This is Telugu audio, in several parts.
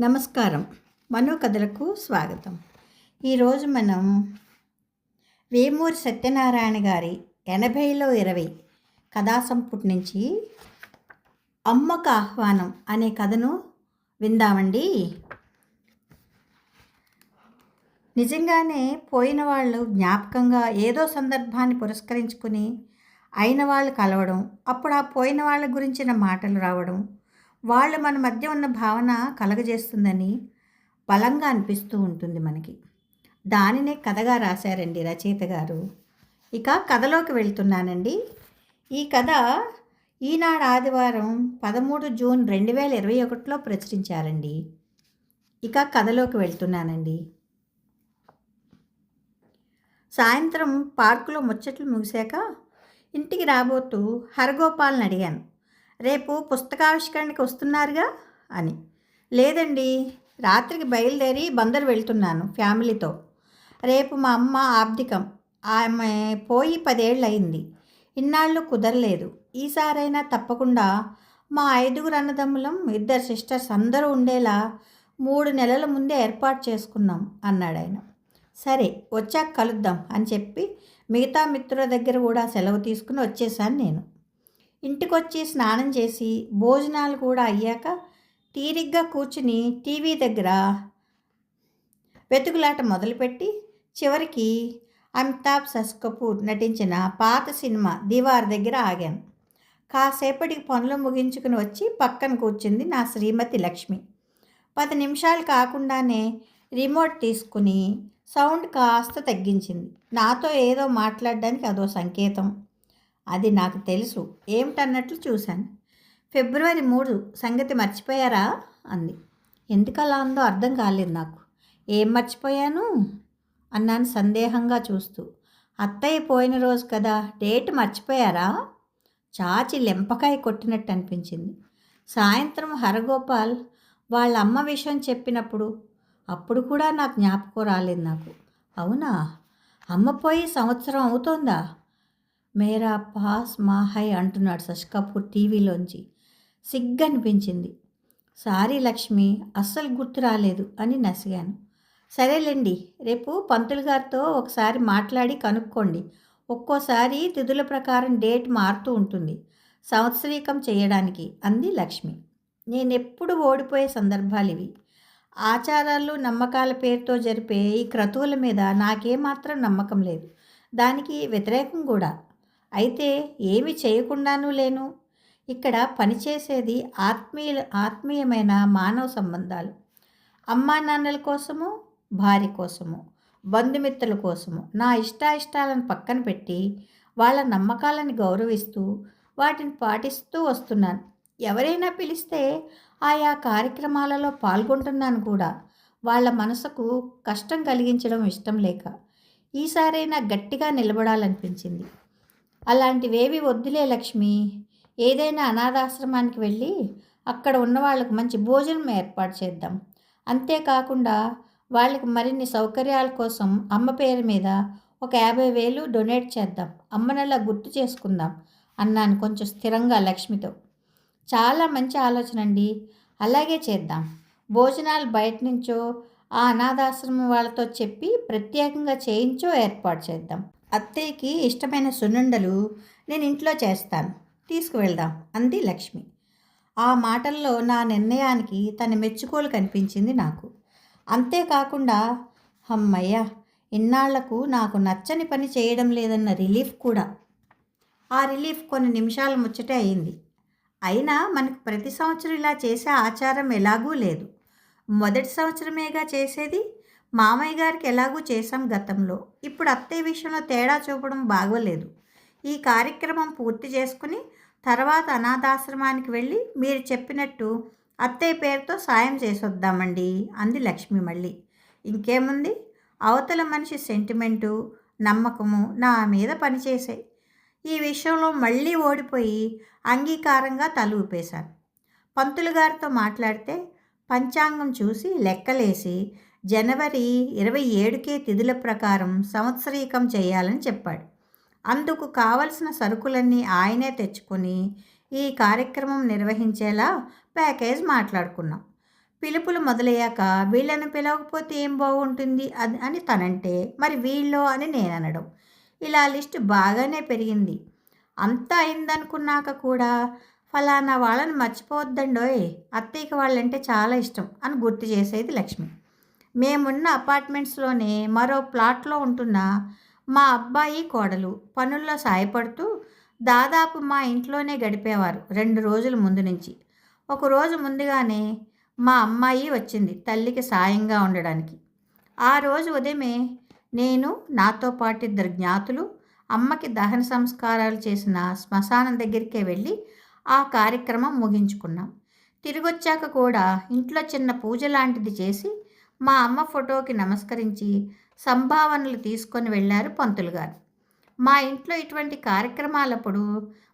నమస్కారం. మనో కథలకు స్వాగతం. ఈరోజు మనం వేమూరి సత్యనారాయణ గారి ఎనభైలో ఇరవై కథా సంపుటి నుంచి అమ్మకు ఆహ్వానం అనే కథను విందామండి. నిజంగానే పోయిన వాళ్ళు జ్ఞాపకంగా ఏదో సందర్భాన్ని పురస్కరించుకుని అయిన వాళ్ళు కలవడం అప్పుడు ఆ పోయిన వాళ్ళ గురించిన మాటలు రావడం వాళ్ళు మన మధ్య ఉన్న భావన కలగజేస్తుందని బలంగా అనిపిస్తూ ఉంటుంది మనకి. దానినే కథగా రాశారండి రచయిత గారు. ఇక కథలోకి వెళ్తున్నానండి. ఈ కథ ఈనాడు ఆదివారం పదమూడు జూన్ రెండు వేల ఇరవై ఒకటిలో ప్రచురించారండి. ఇక కథలోకి వెళ్తున్నానండి. సాయంత్రం పార్కులో ముచ్చట్లు ముగిశాక ఇంటికి రాబోతూ హరగోపాల్ని అడిగాను. రేపు పుస్తకావిష్కరణకి వస్తున్నారుగా? అని. లేదండి రాత్రికి బయలుదేరి బందరు వెళ్తున్నాను ఫ్యామిలీతో. రేపు మా అమ్మ ఆబ్దికం ఆమె పోయి పదేళ్ళు అయింది ఇన్నాళ్ళు కుదరలేదు. ఈసారైనా తప్పకుండా మా ఐదుగురు అన్నదమ్ములం ఇద్దరు సిస్టర్స్ అందరూ ఉండేలా మూడు నెలల ముందే ఏర్పాటు చేసుకున్నాం అన్నాడు ఆయన సరే వచ్చాక కలుద్దాం అని చెప్పి మిగతా మిత్రుల దగ్గర కూడా సెలవు తీసుకుని వచ్చేసాను నేను. ఇంటికొచ్చి స్నానం చేసి భోజనాలు కూడా అయ్యాక తీరిగ్గా కూర్చుని టీవీ దగ్గర వెతుకులాట మొదలుపెట్టి చివరికి అమితాబ్ సస్కపూర్ నటించిన పాత సినిమా దివార్ దగ్గర ఆగాను. కాసేపటికి పనులు ముగించుకుని వచ్చి పక్కన కూర్చుంది నా శ్రీమతి లక్ష్మి. పది నిమిషాలు కాకుండానే రిమోట్ తీసుకుని సౌండ్ కాస్త తగ్గించింది. నాతో ఏదో మాట్లాడడానికి అదో సంకేతం. అది నాకు తెలుసు. ఏమిటన్నట్లు చూశాను. ఫిబ్రవరి మూడు. సంగతి మర్చిపోయారా? అంది. ఎందుకు అలా ఉందో అర్థం కాలేదు నాకు. ఏం మర్చిపోయాను? అన్నాను సందేహంగా చూస్తూ. అత్తయ్య పోయిన రోజు కదా డేట్ మర్చిపోయారా? చాచి లెంపకాయ కొట్టినట్టు అనిపించింది. సాయంత్రం హరగోపాల్ వాళ్ళ అమ్మ విషయం చెప్పినప్పుడు అప్పుడు కూడా నాకు జ్ఞాపకం రాలేదు నాకు. అవునా? అమ్మ పోయి సంవత్సరం అవుతోందా? మేరా పాస్ మా హై అంటున్నాడు శశి కపూర్ టీవీలోంచి. సిగ్గనిపించింది. సారీ లక్ష్మి అస్సలు గుర్తు రాలేదు అని నసిగాను. సరేలేండి రేపు పంతులు గారితో ఒకసారి మాట్లాడి కనుక్కోండి. ఒక్కోసారి తిథుల ప్రకారం డేట్ మారుతూ ఉంటుంది. సంవత్సరీకం చేయడానికి అంది లక్ష్మి. నేనెప్పుడు ఓడిపోయే సందర్భాలు ఇవి ఆచారాలు నమ్మకాల పేరుతో జరిపే ఈ క్రతువుల మీద నాకేమాత్రం నమ్మకం లేదు. దానికి వ్యతిరేకం కూడా. అయితే ఏమి చేయకుండానూ లేను. ఇక్కడ పనిచేసేది ఆత్మీయ ఆత్మీయమైన మానవ సంబంధాలు. అమ్మా నాన్నల కోసము భార్య కోసము బంధుమిత్రుల కోసము నా ఇష్టాయిష్టాలను పక్కన పెట్టి వాళ్ళ నమ్మకాలను గౌరవిస్తూ వాటిని పాటిస్తూ వస్తున్నాను. ఎవరైనా పిలిస్తే ఆయా కార్యక్రమాలలో పాల్గొంటున్నాను కూడా. వాళ్ళ మనసుకు కష్టం కలిగించడం ఇష్టం లేక ఈసారైనా గట్టిగా నిలబడాలనిపించింది. అలాంటివేవి వద్దులే లక్ష్మి. ఏదైనా అనాథాశ్రమానికి వెళ్ళి అక్కడ ఉన్న వాళ్ళకు మంచి భోజనం ఏర్పాటు చేద్దాం. అంతేకాకుండా వాళ్ళకి మరిన్ని సౌకర్యాల కోసం అమ్మ పేరు మీద ఒక యాభై వేలు డొనేట్ చేద్దాం. అమ్మనలా గుర్తు చేసుకుందాం అన్నాను కొంచెం స్థిరంగా లక్ష్మితో. చాలా మంచి ఆలోచన అండి అలాగే చేద్దాం. భోజనాలు బయట నుంచో ఆ అనాథాశ్రమం వాళ్ళతో చెప్పి ప్రత్యేకంగా చేయించో ఏర్పాటు చేద్దాం. అత్తయ్యకి ఇష్టమైన సున్నుండలు నేను ఇంట్లో చేస్తాను. తీసుకువెళ్దాం. అంది లక్ష్మి. ఆ మాటల్లో నా నిర్ణయానికి తన మెచ్చుకోలు కనిపించింది నాకు. అంతేకాకుండా అమ్మయ్య ఇన్నాళ్ళకు నాకు నచ్చని పని చేయడం లేదన్న రిలీఫ్ కూడా. ఆ రిలీఫ్ కొన్ని నిమిషాల ముచ్చటే అయింది. అయినా మనకు ప్రతి సంవత్సరం ఇలా చేసే ఆచారం ఎలాగూ లేదు. మొదటి సంవత్సరమేగా చేసేది మామయ్య గారికి ఎలాగూ చేశాం గతంలో. ఇప్పుడు అత్తయ్య విషయంలో తేడా చూపడం బాగోలేదు. ఈ కార్యక్రమం పూర్తి చేసుకుని తర్వాత అనాథాశ్రమానికి వెళ్ళి మీరు చెప్పినట్టు అత్తయ్య పేరుతో సాయం చేసొద్దామండి అంది లక్ష్మి మళ్ళీ. ఇంకేముంది? అవతల మనిషి సెంటిమెంటు నమ్మకము నా మీద పనిచేసాయి ఈ విషయంలో మళ్ళీ ఓడిపోయి అంగీకారంగా తల ఊపేశాను పంతులు గారితో మాట్లాడితే పంచాంగం చూసి లెక్కలేసి జనవరి ఇరవై ఏడుకే తిథుల ప్రకారం సంవత్సరీకం చేయాలని చెప్పాడు. అందుకు కావలసిన సరుకులన్నీ ఆయనే తెచ్చుకొని ఈ కార్యక్రమం నిర్వహించేలా ప్యాకేజ్ మాట్లాడుకున్నాం. పిలుపులు మొదలయ్యాక వీళ్ళని పిలవకపోతే ఏం బాగుంటుంది అది అని తనంటే మరి వీళ్ళో అని నేను అనడం ఇలా లిస్టు బాగానే పెరిగింది. అంతా అయిందనుకున్నాక కూడా ఫలానా వాళ్ళని మర్చిపోవద్దండోయ్. అత్తయ్యకి వాళ్ళంటే చాలా ఇష్టం అని గుర్తు చేసేది లక్ష్మి. మేమున్న అపార్ట్మెంట్స్లోనే మరో ప్లాట్లో ఉంటున్న మా అబ్బాయి కోడలు పనుల్లో సాయపడుతూ దాదాపు మా ఇంట్లోనే గడిపేవారు రెండు రోజుల ముందు నుంచి. ఒకరోజు ముందుగానే మా అమ్మాయి వచ్చింది తల్లికి సాయంగా ఉండడానికి. ఆ రోజు ఉదయమే నేను నాతో పాటు ఇద్దరు జ్ఞాతులు అమ్మకి దహన సంస్కారాలు చేసిన శ్మశానం దగ్గరికే వెళ్ళి ఆ కార్యక్రమం ముగించుకున్నాం. తిరిగొచ్చాక కూడా ఇంట్లో చిన్న పూజ లాంటిది చేసి మా అమ్మ ఫోటోకి నమస్కరించి సంభావనలు తీసుకొని వెళ్ళారు పంతులు గారు. మా ఇంట్లో ఇటువంటి కార్యక్రమాలప్పుడు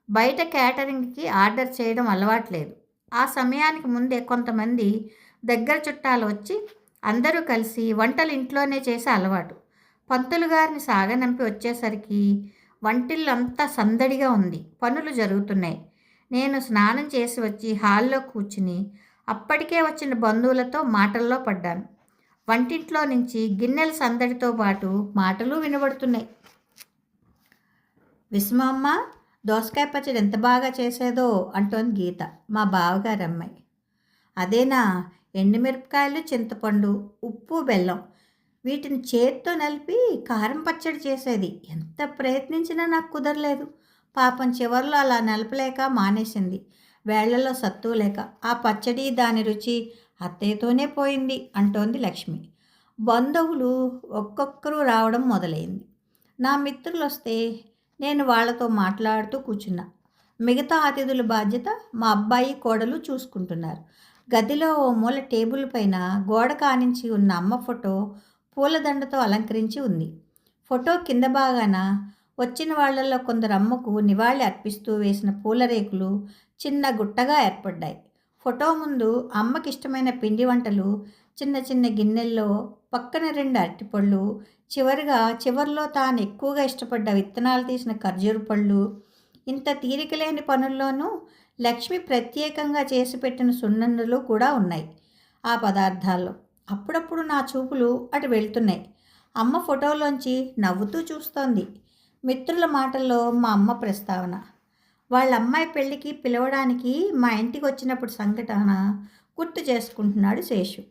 బయట క్యాటరింగ్కి ఆర్డర్ చేయడం అలవాట్లేదు ఆ సమయానికి ముందే కొంతమంది దగ్గర చుట్టాలు వచ్చి అందరూ కలిసి వంటలు ఇంట్లోనే చేసే అలవాటు. పంతులు గారిని సాగనంపి వచ్చేసరికి వంటిల్లంతా సందడిగా ఉంది. పనులు జరుగుతున్నాయి. నేను స్నానం చేసి వచ్చి హాల్లో కూర్చుని అప్పటికే వచ్చిన బంధువులతో మాటల్లో పడ్డాను. వంటింట్లో నుంచి గిన్నెల సందడితో పాటు మాటలు వినబడుతున్నాయి. విస్మమ్మ దోసకాయ పచ్చడి ఎంత బాగా చేసేదో అంటోంది గీత మా బావగారు అమ్మాయి అదేనా? ఎండుమిరపకాయలు చింతపండు ఉప్పు బెల్లం. వీటిని చేత్తో నలిపి కారం పచ్చడి చేసేది. ఎంత ప్రయత్నించినా నాకు కుదరలేదు. పాపం చివర్లో అలా నలపలేక మానేసింది. వేళ్ళలో సత్తు లేక ఆ పచ్చడి దాని రుచి అత్తయ్యతోనే పోయింది అంటోంది లక్ష్మి. బంధువులు ఒక్కొక్కరు రావడం మొదలైంది. నా మిత్రులు వస్తే నేను వాళ్ళతో మాట్లాడుతూ కూర్చున్నా. మిగతా అతిథుల బాధ్యత మా అబ్బాయి కోడలు చూసుకుంటున్నారు. గదిలో ఓ మూల టేబుల్ పైన గోడ కానించి ఉన్న అమ్మ ఫోటో పూలదండతో అలంకరించి ఉంది. ఫోటో కింద భాగాన వచ్చిన వాళ్ళలో కొందరు అమ్మకు నివాళి అర్పిస్తూ వేసిన పూల రేకులు చిన్న గుట్టగా ఏర్పడ్డాయి. ఫోటో ముందు అమ్మకి ఇష్టమైన పిండి వంటలు చిన్న చిన్న గిన్నెల్లో పక్కన రెండు అరటిపళ్ళు చివరిగా చివరిలో తాను ఎక్కువగా ఇష్టపడ్డ విత్తనాలు తీసిన ఖర్జూర పళ్ళు ఇంత తీరిక లేని పనుల్లోనూ లక్ష్మి ప్రత్యేకంగా చేసి పెట్టిన సున్నందులు కూడా ఉన్నాయి. ఆ పదార్థాల్లో అప్పుడప్పుడు నా చూపులు అటు వెళ్తున్నాయి. అమ్మ ఫోటోలోంచి నవ్వుతూ చూస్తోంది. మిత్రుల మాటల్లో మా అమ్మ ప్రస్తావన. వాళ్ళ అమ్మాయి పెళ్ళికి పిలవడానికి మా ఇంటికి వచ్చినప్పుడు సంఘటన గుర్తు చేసుకుంటున్నాడు శేషు.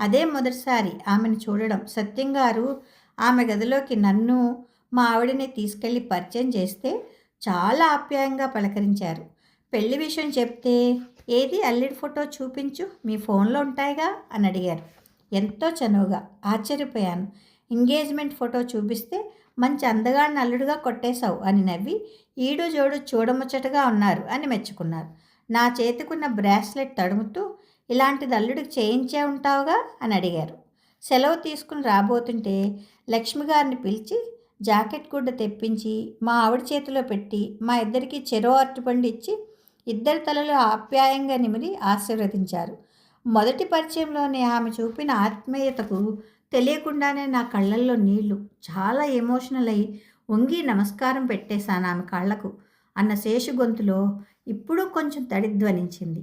అదే మొదటిసారి ఆమెను చూడడం. సత్యం గారు ఆమె గదిలోకి నన్ను మా ఆవిడని తీసుకెళ్ళి పరిచయం చేస్తే చాలా ఆప్యాయంగా పలకరించారు. పెళ్ళి విషయం చెప్తే ఏది అల్లిడి ఫోటో చూపించు మీ ఫోన్లో ఉంటాయిగా? అని అడిగారు. ఎంతో చనువుగా ఆశ్చర్యపోయాను. ఎంగేజ్మెంట్ ఫోటో చూపిస్తే మంచి అందగాడిని అల్లుడుగా కొట్టేశావు అని నవ్వి ఈడు జోడు చూడముచ్చటగా ఉన్నారు అని మెచ్చుకున్నారు. నా చేతికున్న బ్రాస్లెట్ తడుముతూ ఇలాంటిది అల్లుడికి చేయించే ఉంటావుగా అని అడిగారు. సెలవు తీసుకుని రాబోతుంటే లక్ష్మి గారిని పిలిచి జాకెట్ గుడ్డ తెప్పించి మా ఆవిడ చేతిలో పెట్టి మా ఇద్దరికి చెరో అరటిపండు ఇచ్చి ఇద్దరి తలలు ఆప్యాయంగా నిమిరి ఆశీర్వదించారు. మొదటి పరిచయంలోనే ఆమె చూపిన ఆత్మీయతకు తెలియకుండానే నా కళ్ళల్లో నీళ్ళు. చాలా ఎమోషనల్ అయి వంగి నమస్కారం పెట్టేశాను ఆమె కాళ్ళకు. అన్న శేషు గొంతులో ఇప్పుడు కొంచెం తడిధ్వనించింది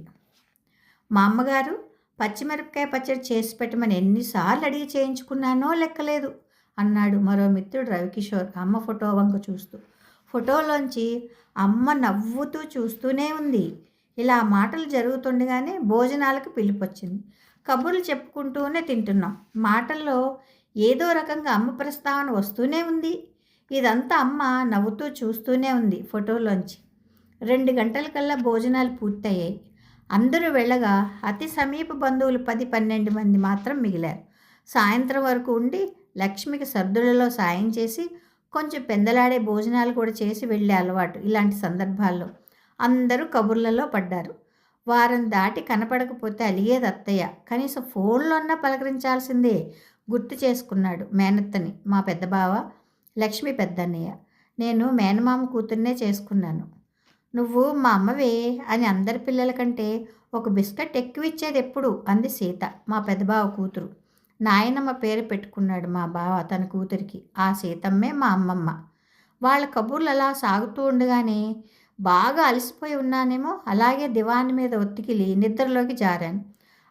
మా అమ్మగారు పచ్చిమిరపకాయ పచ్చడి చేసి పెట్టమని ఎన్నిసార్లు అడిగి చేయించుకున్నానో లెక్కలేదు అన్నాడు మరో మిత్రుడు రవికిషోర్ అమ్మ ఫోటో వంక చూస్తూ. ఫోటోలోంచి అమ్మ నవ్వుతూ చూస్తూనే ఉంది. ఇలా మాటలు జరుగుతుండగానే భోజనాలకు పిలిపొచ్చింది. కబుర్లు చెప్పుకుంటూనే తింటున్నాం. మాటల్లో ఏదో రకంగా అమ్మ ప్రస్తావన వస్తూనే ఉంది. ఇదంతా అమ్మ నవ్వుతూ చూస్తూనే ఉంది ఫోటోలోంచి. రెండు గంటల కల్లా భోజనాలు పూర్తయ్యాయి. అందరూ వెళ్ళగా అతి సమీప బంధువులు పది పన్నెండు మంది మాత్రం మిగిలారు. సాయంత్రం వరకు ఉండి లక్ష్మికి సర్దులలో సాయం చేసి కొంచెం పెందలాడే భోజనాలు కూడా చేసి వెళ్ళే అలవాటు ఇలాంటి సందర్భాల్లో. అందరూ కబుర్లలో పడ్డారు. వారం దాటి కనపడకపోతే అలిగేది అత్తయ్య. కనీసం ఫోన్లోన్నా పలకరించాల్సిందే గుర్తు చేసుకున్నాడు మేనత్తని. మా పెద్ద బావ లక్ష్మి పెద్దన్నయ్య. నేను మేనమామ కూతుర్నే చేసుకున్నాను. నువ్వు మా అమ్మవే అని అందరి పిల్లల కంటే ఒక బిస్కెట్ ఎక్కువ ఇచ్చేది ఎప్పుడు? అంది సీత. మా పెద్దబావ కూతురు. నాయనమ్మ పేరు పెట్టుకున్నాడు మా బావ తన కూతురికి. ఆ సీతమ్మే మా అమ్మమ్మ. వాళ్ళ కబుర్లు అలా సాగుతూ ఉండగానే బాగా అలసిపోయి ఉన్నానేమో అలాగే దివాని మీద ఒత్తికిలి నిద్రలోకి జారాను.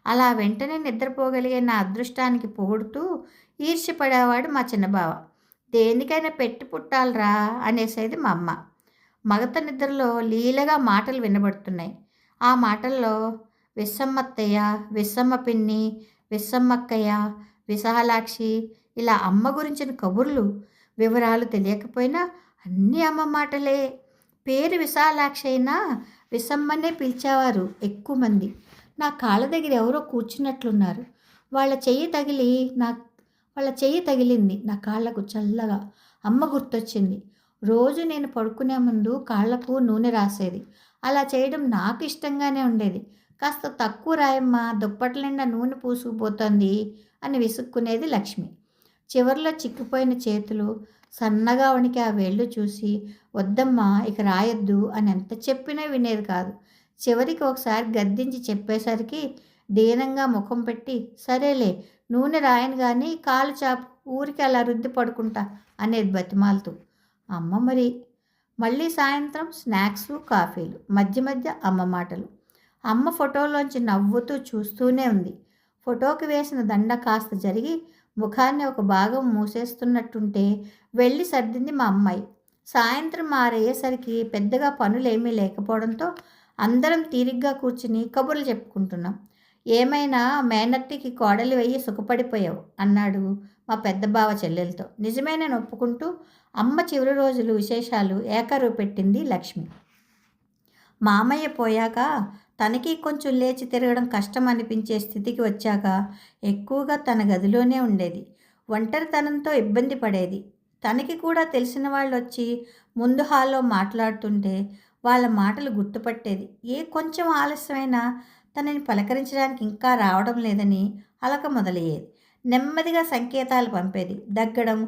అలా వెంటనే నిద్రపోగలిగే నా అదృష్టానికి పొగుడుతూ ఈర్ష్యపడేవాడు మా చిన్నబావ దేనికైనా పెట్టి పుట్టాలరా అనేసేది మా అమ్మ. మగత నిద్రలో లీలగా మాటలు వినబడుతున్నాయి. ఆ మాటల్లో విస్సమ్మత్తయ్య విస్సమ్మ పిన్ని విస్సమ్మక్కయ్య విశాలాక్షి ఇలా అమ్మ గురించిన కబుర్లు వివరాలు తెలియకపోయినా అన్నీ అమ్మ మాటలే. పేరు విశాలాక్షి అయినా విసమ్మనే పిలిచేవారు ఎక్కువ మంది నా కాళ్ళ దగ్గర ఎవరో కూర్చున్నట్లున్నారు. వాళ్ళ చెయ్యి తగిలి నా వాళ్ళ చెయ్యి తగిలింది నా కాళ్ళకు చల్లగా. అమ్మ గుర్తొచ్చింది. రోజు నేను పడుకునే ముందు కాళ్ళకు నూనె రాసేది. అలా చేయడం నాకు ఇష్టంగానే ఉండేది. కాస్త తక్కువ రాయమ్మ దుప్పట్ల నిండా నూనె పూసుకుపోతుంది అని విసుక్కునేది లక్ష్మి. చివర్లో చిక్కిపోయిన చేతులు సన్నగా వణికి ఆ వేళ్ళు చూసి వద్దమ్మా ఇక రాయొద్దు అని ఎంత చెప్పినా వినేది కాదు. చివరికి ఒకసారి గద్దించి చెప్పేసరికి దీనంగా ముఖం పెట్టి సరేలే నూనె రాయను కానీ కాలు చాపు ఊరికి అలా రుద్ది పడుకుంటా అనేది బతిమాలుతూ. అమ్మ మరి మళ్ళీ సాయంత్రం స్నాక్స్ కాఫీలు మధ్య మధ్య అమ్మ మాటలు. అమ్మ ఫోటోలోంచి నవ్వుతూ చూస్తూనే ఉంది. ఫోటోకి వేసిన దండ కాస్త జరిగి ముఖాన్ని ఒక భాగం మూసేస్తున్నట్టుంటే వెళ్ళి సర్దింది మా అమ్మాయి. సాయంత్రం మారయ్యేసరికి పెద్దగా పనులేమీ లేకపోవడంతో అందరం తీరిగ్గా కూర్చుని కబుర్లు చెప్పుకుంటున్నాం. ఏమైనా మేనత్తికి కోడలి వెయ్యి సుఖపడిపోయావు అన్నాడు మా పెద్ద బావ చెల్లెలతో. నిజమైన ఒప్పుకుంటూ అమ్మ చివరి రోజులు విశేషాలు ఏకరువు పెట్టింది లక్ష్మి. మామయ్య పోయాక తనకి కొంచెం లేచి తిరగడం కష్టం అనిపించే స్థితికి వచ్చాక ఎక్కువగా తన గదిలోనే ఉండేది. ఒంటరితనంతో ఇబ్బంది పడేది. తనకి కూడా తెలిసిన వాళ్ళు వచ్చి ముందు హాల్లో మాట్లాడుతుంటే వాళ్ళ మాటలు గుర్తుపట్టేది. ఏ కొంచెం ఆలస్యమైనా తనని పలకరించడానికి ఇంకా రావడం లేదని అలక మొదలయ్యేది. నెమ్మదిగా సంకేతాలు పంపేది. దగ్గడం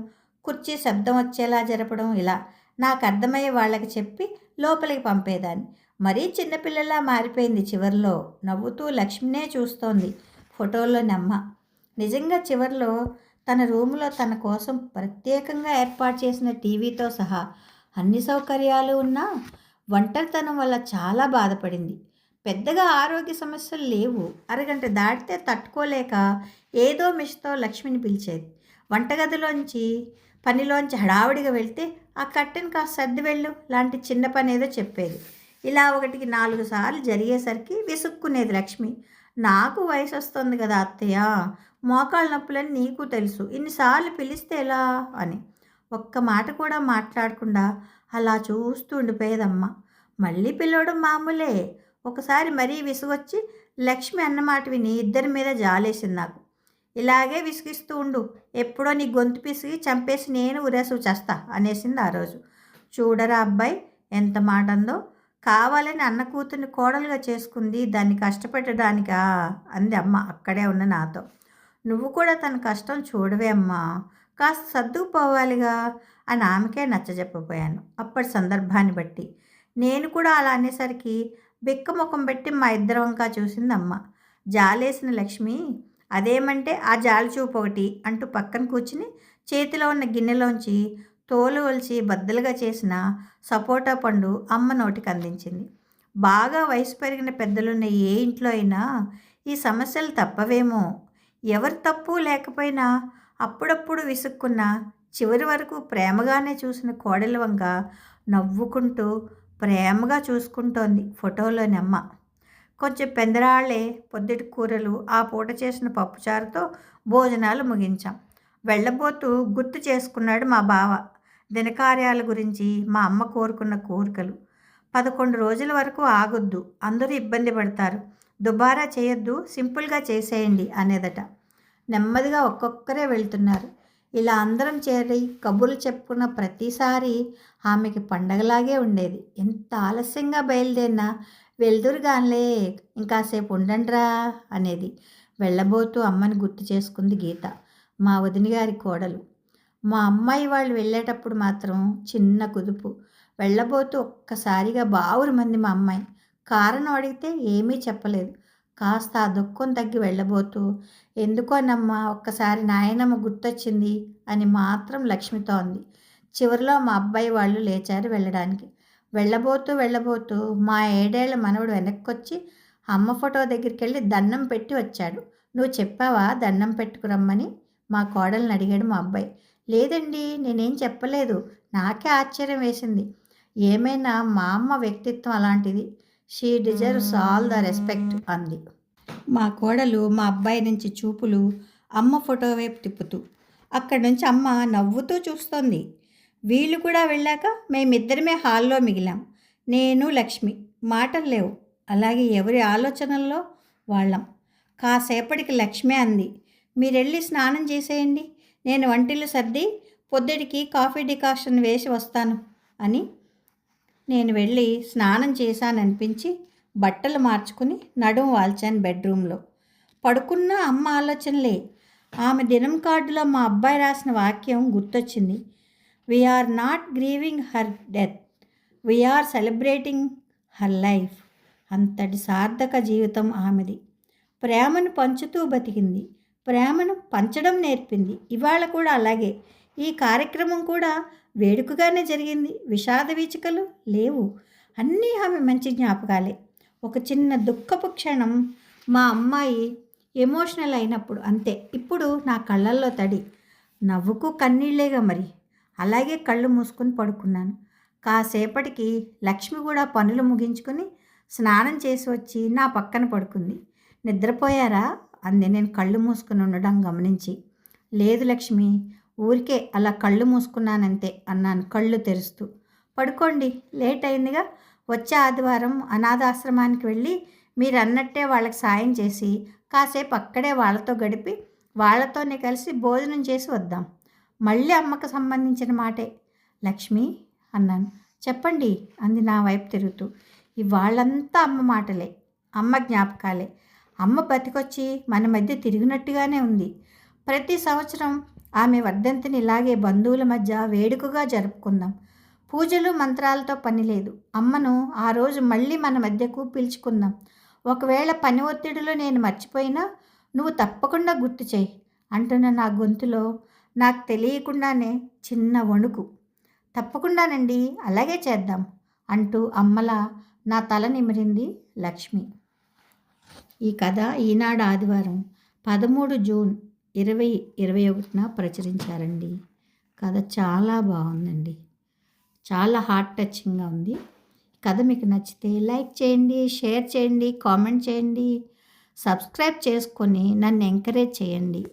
కుర్చీ శబ్దం వచ్చేలా జరపడం ఇలా నాకు అర్థమయ్యే వాళ్ళకి చెప్పి లోపలికి పంపేదాన్ని. మరీ చిన్నపిల్లలా మారిపోయింది చివరిలో. నవ్వుతూ లక్ష్మినే చూస్తోంది. ఫోటోలో నమ్మ. నిజంగా చివర్లో తన రూములో తన కోసం ప్రత్యేకంగా ఏర్పాటు చేసిన టీవీతో సహా అన్ని సౌకర్యాలు ఉన్నా ఒంటరితనం వల్ల చాలా బాధపడింది. పెద్దగా ఆరోగ్య సమస్యలు లేవు. అరగంట దాటితే తట్టుకోలేక ఏదో మిషతో లక్ష్మిని పిలిచేది. వంటగదిలోంచి పనిలోంచి హడావుడిగా వెళ్తే ఆ కట్టెను కాస్త సర్ది వెళ్ళు లాంటి చిన్న పని ఏదో చెప్పేది. ఇలా ఒకటికి నాలుగు సార్లు జరిగేసరికి విసుక్కునేది లక్ష్మి. నాకు వయసు వస్తుంది కదా అత్తయ్య మోకాళ్ళ నొప్పులని నీకు తెలుసు ఇన్నిసార్లు పిలిస్తే ఎలా? అని. ఒక్క మాట కూడా మాట్లాడకుండా అలా చూస్తూ ఉండిపోయేదమ్మ. మళ్ళీ పిలవడం మామూలే. ఒకసారి మరీ విసుగొచ్చి లక్ష్మి అన్నమాట విని ఇద్దరి మీద జాలేసింది నాకు. ఇలాగే విసిగిస్తూ ఉండు. ఎప్పుడో నీ గొంతు పిసిగి చంపేసి నేను ఉరేసు చేస్తా అనేసింది ఆ రోజు. చూడరా అబ్బాయి ఎంత మాట అందో కావాలని అన్న కూతుర్ని కోడలుగా చేసుకుంది దాన్ని కష్టపెట్టడానికా? అంది అమ్మ. అక్కడే ఉన్న నాతో. నువ్వు కూడా తన కష్టం చూడవే అమ్మా. కాస్త సర్దుకుపోవాలిగా అని ఆమెకే నచ్చజెప్పపోయాను అప్పటి సందర్భాన్ని బట్టి. నేను కూడా అలా అనేసరికి బిక్క ముఖం పెట్టి మా ఇద్దరంకా వంకా చూసింది అమ్మ. జాలేసిన లక్ష్మి అదేమంటే ఆ జాలి చూపు ఒకటి అంటూ పక్కన కూర్చుని చేతిలో ఉన్న గిన్నెలోంచి తోలు ఒలిచి బద్దలుగా చేసిన సపోటా పండు అమ్మ నోటికి అందించింది. బాగా వయసు పెరిగిన పెద్దలున్న ఏ ఇంట్లో అయినా ఈ సమస్యలు తప్పవేమో. ఎవరి తప్పు లేకపోయినా అప్పుడప్పుడు విసుక్కున్న చివరి వరకు ప్రేమగానే చూసిన కోడలి వంక నవ్వుకుంటూ ప్రేమగా చూసుకుంటోంది ఫోటోలోని అమ్మ. కొంచెం పెందరాళ్ళే పొద్దుటి కూరలు ఆ పూట చేసిన పప్పుచారుతో భోజనాలు ముగించాం. వెళ్ళబోతూ గుర్తు చేసుకున్నాడు మా బావ. దినకార్యాల గురించి మా అమ్మ కోరుకున్న కోరికలు. పదకొండు రోజుల వరకు ఆగొద్దు. అందరూ ఇబ్బంది పడతారు. దుబారా చేయొద్దు. సింపుల్గా చేసేయండి అనేదట. నెమ్మదిగా ఒక్కొక్కరే వెళ్తున్నారు. ఇలా అందరం చేరి కబుర్లు చెప్పుకున్న ప్రతిసారి ఆమెకి పండగలాగే ఉండేది. ఎంత ఆలస్యంగా బయలుదేరినా వెళ్దురుగాన్లే ఇంకాసేపు ఉండండిరా అనేది వెళ్ళబోతూ అమ్మని గుర్తు చేసుకుంది గీత. మా వదిన గారి కోడలు. మా అమ్మాయి వాళ్ళు వెళ్ళేటప్పుడు మాత్రం చిన్న కుదుపు. వెళ్ళబోతూ ఒక్కసారిగా బావురు మంది మా అమ్మాయి. కారణం అడిగితే ఏమీ చెప్పలేదు. కాస్త ఆ దుఃఖం తగ్గి వెళ్ళబోతూ ఎందుకోనమ్మా ఒక్కసారి నాయనమ్మ గుర్తొచ్చింది అని మాత్రం లక్ష్మితో అంది. చివరిలో మా అబ్బాయి వాళ్ళు లేచారు వెళ్ళడానికి. వెళ్ళబోతూ వెళ్ళబోతూ మా ఏడేళ్ళ మనవడు వెనక్కొచ్చి అమ్మ ఫోటో దగ్గరికి వెళ్ళి దండం పెట్టి వచ్చాడు. నువ్వు చెప్పావా దండం పెట్టుకురమ్మని? మా కోడల్ని అడిగాడు మా అబ్బాయి. లేదండి నేనేం చెప్పలేదు. నాకే ఆశ్చర్యం వేసింది. ఏమైనా మా అమ్మ వ్యక్తిత్వం అలాంటిది? She deserves all the respect అంది. మా కోడలు మా అబ్బాయి నుంచి చూపులు అమ్మ ఫోటో వైపు తిప్పుతూ అక్కడి నుంచి అమ్మ నవ్వుతూ చూస్తోంది. వీళ్ళు కూడా వెళ్ళాక మేమిద్దరమే హాల్లో మిగిలాం. నేను లక్ష్మి మాటలు లేవు. అలాగే ఎవరి ఆలోచనల్లో వాళ్ళం. కాసేపటికి లక్ష్మి అంది మీరెళ్ళి స్నానం చేసేయండి. నేను వంటిల్లు సర్ది పొద్దుడికి కాఫీ డికాషన్ వేసి వస్తాను అని నేను వెళ్ళి స్నానం చేశాననిపించి బట్టలు మార్చుకుని నడుము వాల్చాను బెడ్రూమ్లో. పడుకున్న అమ్మ ఆలోచనలే. ఆమె దినం కార్డులో మా అబ్బాయి రాసిన వాక్యం గుర్తొచ్చింది. We're not grieving her death we're celebrating her life అంతటి సార్థక జీవితం ఆమెది. ప్రేమను పంచుతూ బతికింది. ప్రేమను పంచడం నేర్పింది. ఇవాళ కూడా అలాగే. ఈ కార్యక్రమం కూడా వేడుకగానే జరిగింది. విషాద వీచికలు లేవు. అన్నీ ఆమె మంచి జ్ఞాపకాలే. ఒక చిన్న దుఃఖపు క్షణం మా అమ్మాయి ఎమోషనల్ అయినప్పుడు అంతే. ఇప్పుడు నా కళ్ళల్లో తడి. నవ్వుకు కన్నీళ్ళేగా మరి. అలాగే కళ్ళు మూసుకొని పడుకున్నాను. కాసేపటికి లక్ష్మి కూడా పనులు ముగించుకొని స్నానం చేసి వచ్చి నా పక్కన పడుకుంది. నిద్రపోయారా? అంది. నేను కళ్ళు మూసుకుని ఉండడం గమనించి లేదు లక్ష్మి ఊరికే అలా కళ్ళు మూసుకున్నానంతే అన్నాను కళ్ళు తెరుస్తూ. పడుకోండి లేట్ అయిందిగా. వచ్చే ఆదివారం అనాథాశ్రమానికి వెళ్ళి మీరు అన్నట్టే వాళ్ళకి సాయం చేసి కాసేపు అక్కడే వాళ్ళతో గడిపి వాళ్ళతోనే కలిసి భోజనం చేసి వద్దాం. మళ్ళీ అమ్మకు సంబంధించిన మాటే. లక్ష్మి అన్నాను. చెప్పండి అంది నా వైపు తిరుగుతూ. ఇవాళ్ళంతా అమ్మ మాటలే అమ్మ జ్ఞాపకాలే. అమ్మ బతికొచ్చి మన మధ్య తిరిగినట్టుగానే ఉంది. ప్రతి సంవత్సరం ఆమె వర్ధంతిని ఇలాగే బంధువుల మధ్య వేడుకగా జరుపుకుందాం. పూజలు మంత్రాలతో పని లేదు. అమ్మను ఆ రోజు మళ్ళీ మన మధ్యకు పిలుచుకుందాం. ఒకవేళ పని ఒత్తిడిలో నేను మర్చిపోయినా నువ్వు తప్పకుండా గుర్తు చేయి అంటున్న నా గొంతులో నాకు తెలియకుండానే చిన్న వణుకు. తప్పకుండానండి అలాగే చేద్దాం అంటూ అమ్మలా నా తల నిమిరింది లక్ష్మి. ఈ కథ ఈనాడు ఆదివారం పదమూడు జూన్ ఇరవై ఇరవై ఒకటిన ప్రచురించారండి. కథ చాలా బాగుందండి. చాలా హార్ట్ టచింగ్గా ఉంది. కథ మీకు నచ్చితే లైక్ చేయండి షేర్ చేయండి కామెంట్ చేయండి సబ్స్క్రైబ్ చేసుకొని నన్ను ఎంకరేజ్ చేయండి.